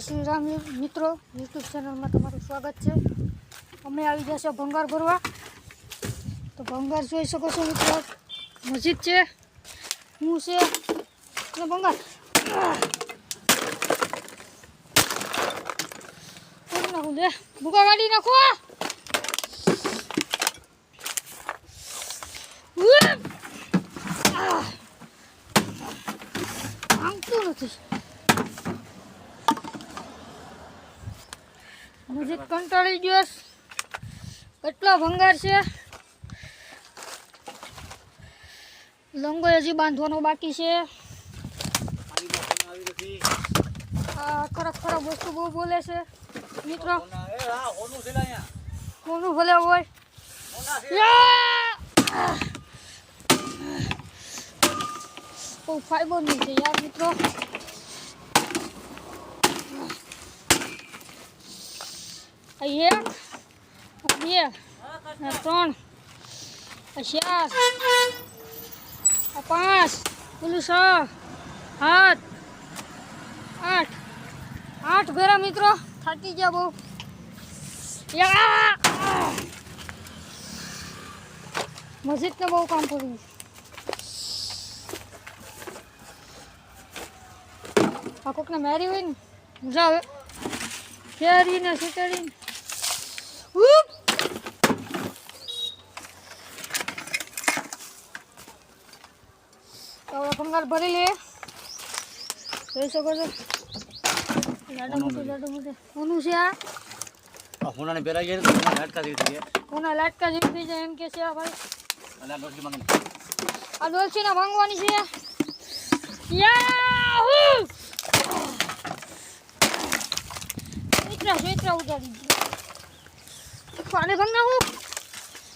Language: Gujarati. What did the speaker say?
શ્રી રામ મિત્રો યુટ્યુબ ચેનલમાં તમારું સ્વાગત છે. અમે આવી ગયા ભંગાર ભરવા. તો ભંગાર જોઈ શકો છો મિત્રો, મસ્જિદ છે. હું છે? અને ભંગાર. નાખું લે? ભૂકા કાઢી નાખો! ભાંગતું નથી. મસ્જિદ કંટાળી ગયો. કેટલો ભંગાર છે. લંગો હજી બાંધવાનો બાકી છે. ખરાબ ખરાબ વસ્તુ બહુ બોલે છે. મિત્રો, કોનું ભલે હોય! બહુ ફાયદો નહીં છે યાર, મિત્રો. એક બે ત્રણ. ચાર. પાંચ. પેલું છ. સાત. આઠ. આઠ ભેરા મિત્રો. થાકી ગયા બહુ! મસ્જિદને બહુ કામ પડ્યું આ કોકને મેરી હોય ને, મજા આવે. ફેરીને સીતડીને હવે ભરી લે જોઈ શકો છો. કોનું છે આ. હોનાને જાય હોના લાટકા જેવી થઈ કોના લાટકા જેવી થઈ જાય એમ કે છે આ ભાઈ. અને આ ડોસી મને આ ડોલચી ના ભાંગવાની છે. યાહૂ! દીધી પાણી ભાંગ નાખું